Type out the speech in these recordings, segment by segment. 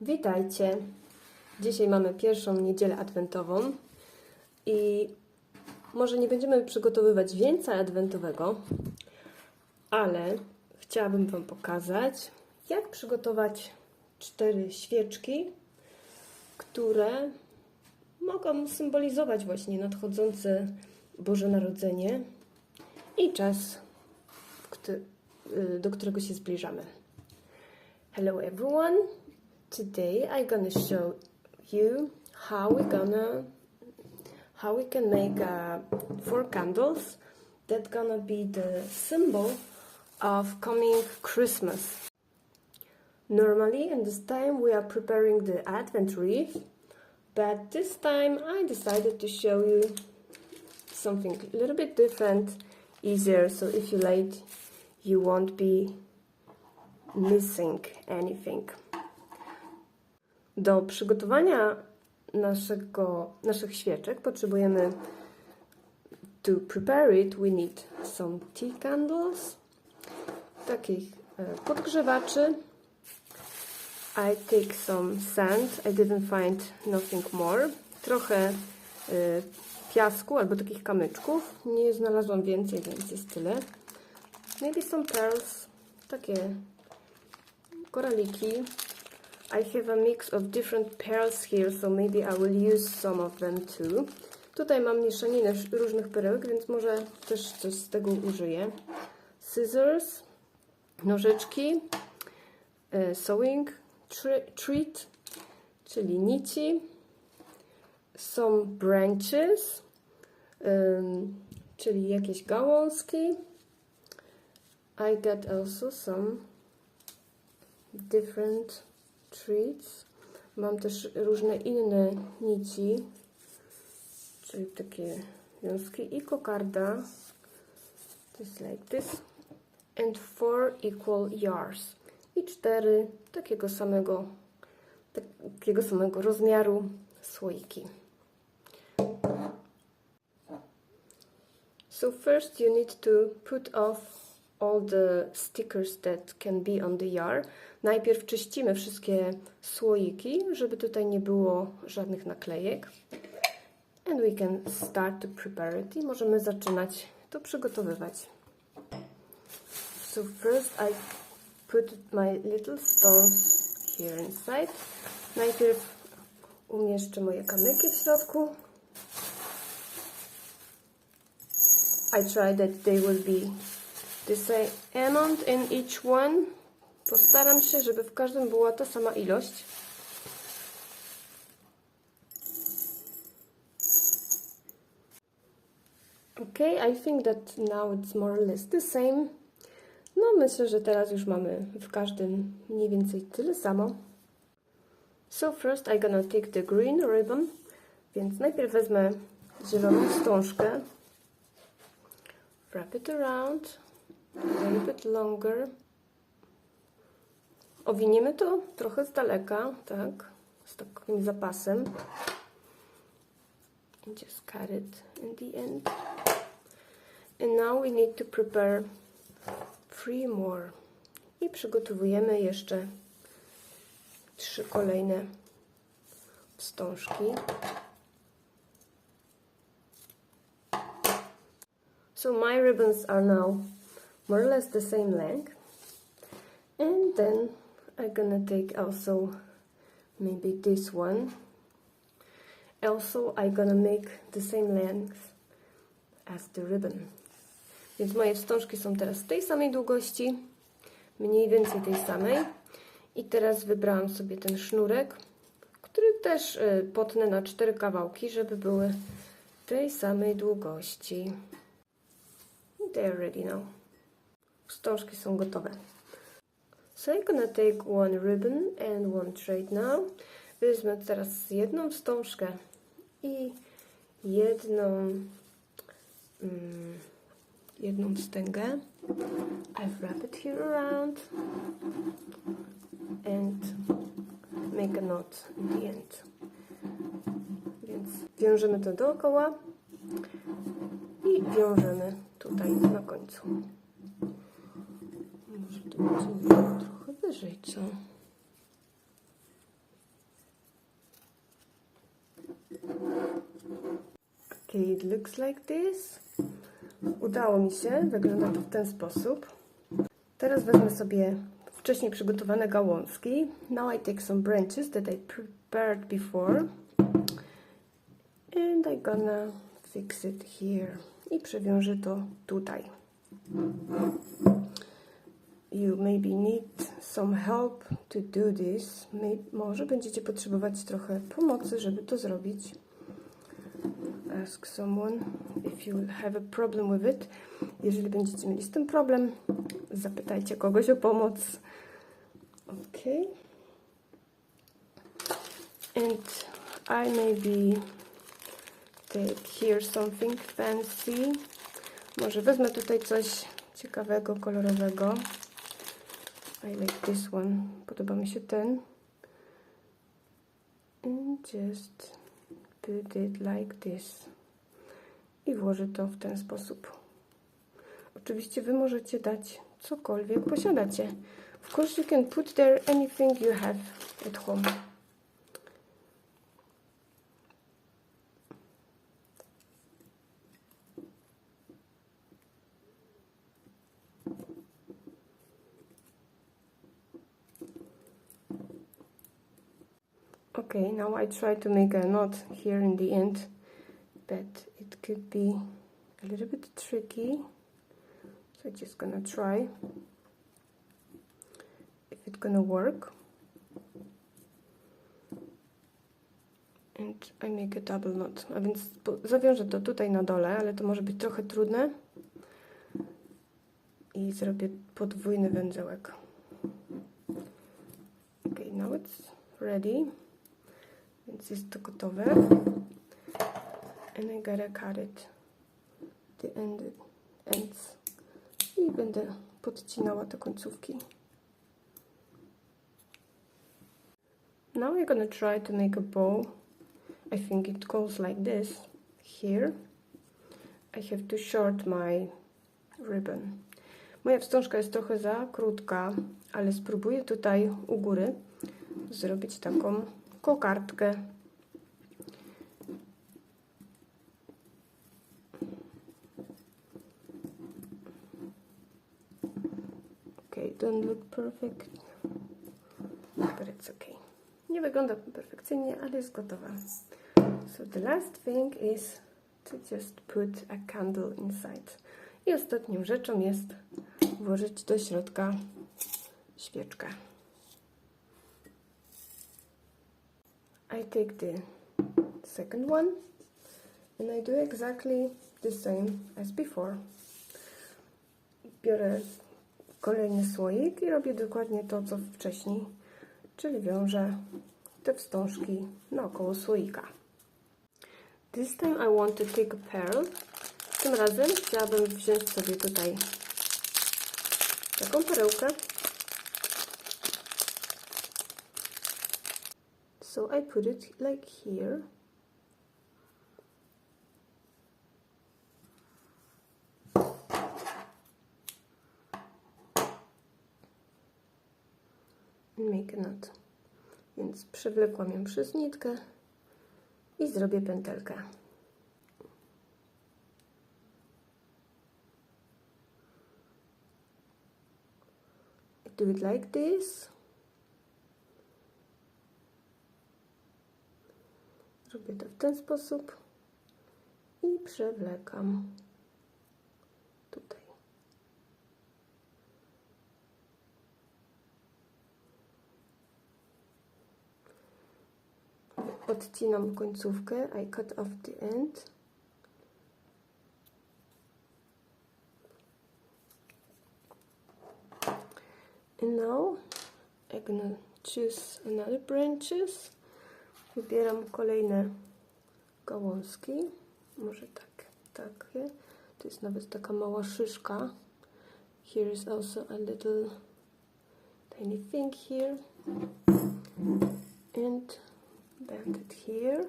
Witajcie. Dzisiaj mamy pierwszą niedzielę adwentową i może nie będziemy przygotowywać więcej adwentowego, ale chciałabym Wam pokazać, jak przygotować cztery świeczki, które mogą symbolizować właśnie nadchodzące Boże Narodzenie i czas, y, do którego się zbliżamy. Hello everyone. Today I'm gonna show you how we gonna how we can make uh, four candles that gonna be the symbol of coming Christmas. Normally in this time we are preparing the Advent wreath, but this time I decided to show you something a little bit different, easier. So if you like, you won't be missing anything. Do przygotowania naszego, naszych świeczek potrzebujemy to prepare it we need some tea candles, takich e, podgrzewaczy. I take some sand. I didn't find nothing more. Trochę e, piasku albo takich kamyczków. Nie znalazłam więcej, więc jest tyle. Maybe some pearls. Takie koraliki. I have a mix of different pearls here, so maybe I will use some of them too. Tutaj mam mieszaninę sz- różnych perełek, więc może też coś z tego użyję. Scissors, nożyczki, e, sewing tre- treat, czyli nici, some branches, czyli jakieś gałązki. I got also some different treats. Mam też różne inne nici, czyli takie wiązki i kokarda. Just like this. And four equal yards. I cztery takiego samego, takiego samego rozmiaru słoiki. So first you need to put off all the stickers that can be on the jar. Najpierw czyścimy wszystkie słoiki, żeby tutaj nie było żadnych naklejek. And we can start to prepare it. I możemy zaczynać to przygotowywać. So first I put my little stones here inside. Najpierw umieszczę moje kamyki w środku. I try that they will be the same amount in each one. Postaram się, żeby w każdym była ta sama ilość. Okay, I think that now it's more or less the same. No, myślę, że teraz już mamy w każdym mniej więcej tyle samo. So first I'm gonna take the green ribbon. Więc najpierw wezmę zieloną wstążkę. Wrap it around a little bit longer. Owiniemy to trochę z daleka, tak, z takim zapasem. And just cut it in the end. And now we need to prepare three more. I przygotowujemy jeszcze trzy kolejne wstążki. So my ribbons are now more or less the same length. And then I'm gonna take also maybe this one. Also, I'm gonna make the same length as the ribbon. Więc moje wstążki są teraz tej samej długości, mniej więcej tej samej. I teraz wybrałam sobie ten sznurek, który też y, potnę na cztery kawałki, żeby były tej samej długości. They're ready now. Wstążki są gotowe. So I'm gonna take one ribbon and one thread now. Wezmę teraz jedną wstążkę i jedną mm, jedną wstęgę. I wrap it here around and make a knot in the end. Więc wiążemy to dookoła i wiążemy tutaj na końcu. Trochę wyżej, co? Okay, it looks like this. Udało mi się, wygląda to w ten sposób. Teraz wezmę sobie wcześniej przygotowane gałązki. Now I take some branches that I prepared before and I gonna fix it here. I przewiążę to tutaj. You maybe need some help to do this. May, może będziecie potrzebować trochę pomocy, żeby to zrobić. Ask someone if you have a problem with it. Jeżeli będziecie mieli z tym problem, zapytajcie kogoś o pomoc. Okay. And I maybe take here something fancy. Może wezmę tutaj coś ciekawego, kolorowego. I like this one. Podoba mi się ten. And just put it like this. I włożę to w ten sposób. Oczywiście Wy możecie dać cokolwiek posiadacie. Of course you can put there anything you have at home. Okay, now I try to make a knot here in the end, but it could be a little bit tricky. So just gonna try if it's gonna work. And I make a double knot. A więc zawiążę to tutaj na dole, ale to może być trochę trudne. I zrobię podwójny węzełek. Okay, now it's ready. Więc jest to gotowe. And I gotta cut it. The end, ends. I będę podcinała te końcówki. Now we're gonna try to make a bow. I think it goes like this. Here. I have to short my ribbon. Moja wstążka jest trochę za krótka, ale spróbuję tutaj u góry zrobić taką kokardkę. Okay, don't look perfect, but it's okay. Nie wygląda perfekcyjnie, ale jest gotowa. So the last thing is to just put a candle inside. I ostatnią rzeczą jest włożyć do środka świeczkę. I take the second one and I do exactly the same as before. Biorę kolejny słoik i robię dokładnie to, co wcześniej, czyli wiążę te wstążki naokoło słoika. This time I want to take a pearl. Tym razem chciałabym wziąć sobie tutaj taką perełkę So I put it like here. Make a knot. Więc przewlekłam ją przez nitkę i zrobię pętelkę. Do it like this. Robię to w ten sposób i przewlekam tutaj. Odcinam końcówkę. I cut off the end. And now I'm gonna choose another branches. Wybieram kolejne gałązki. Może tak, takie. To jest nawet taka mała szyszka. Here is also a little tiny thing here. And bend it here.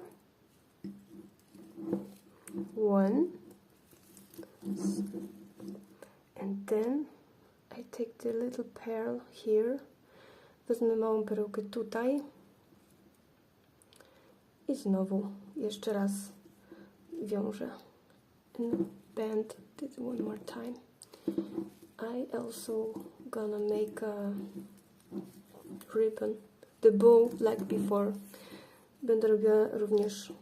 One. And then I take the little pearl here. Wezmę małą perełkę tutaj. I znowu jeszcze raz wiąże. And bend this one more time. I also gonna make a ribbon, the bow like before. Będę robiła również y,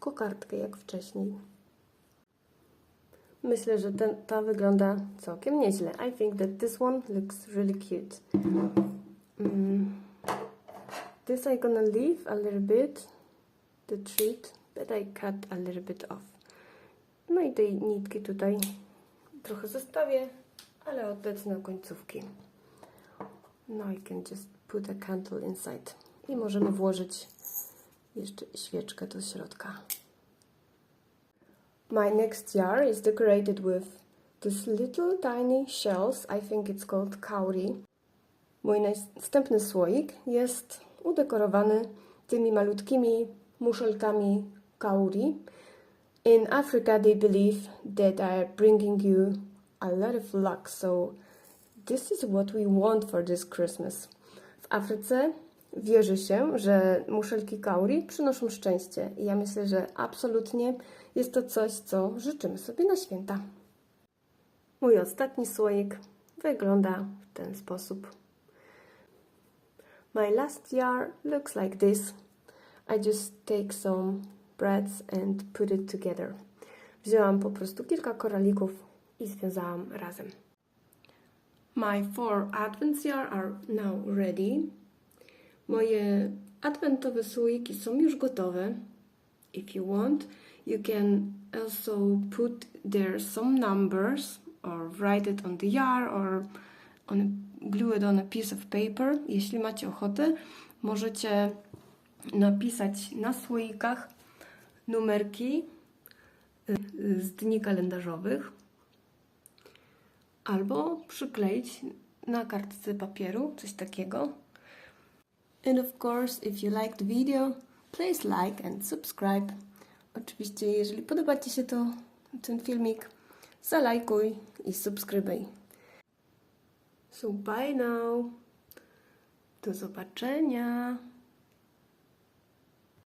kokardkę jak wcześniej. Myślę, że ten, ta wygląda całkiem nieźle. I think that this one looks really cute. Mm. This I gonna leave a little bit, the treat, but I cut a little bit off. No i tej nitki tutaj trochę zostawię, ale odetnę końcówki. No I can just put a candle inside. I możemy włożyć jeszcze świeczkę do środka. My next jar is decorated with these little tiny shells. I think it's called kauri. Mój następny słoik jest udekorowany tymi malutkimi muszelkami kauri. In Africa, they believe that they are bringing you a lot of luck, so this is what we want for this Christmas. W Afryce wierzy się, że muszelki kauri przynoszą szczęście i ja myślę, że absolutnie jest to coś, co życzymy sobie na święta. Mój ostatni słoik wygląda w ten sposób. My last jar looks like this. I just take some breads and put it together. Wzięłam po prostu kilka koralików i związałam razem. My four advent jar are now ready. Moje adwentowe słoiki są już gotowe. If you want, you can also put there some numbers or write it on the jar or on a, glue it on a piece of paper. Jeśli macie ochotę, możecie napisać na słoikach numerki y, z dni kalendarzowych albo przykleić na kartce papieru, coś takiego. And of course, if you liked the video, please like and subscribe. Oczywiście, jeżeli podoba Ci się to, ten filmik, zalajkuj i subskrybuj. So bye now. Do zobaczenia.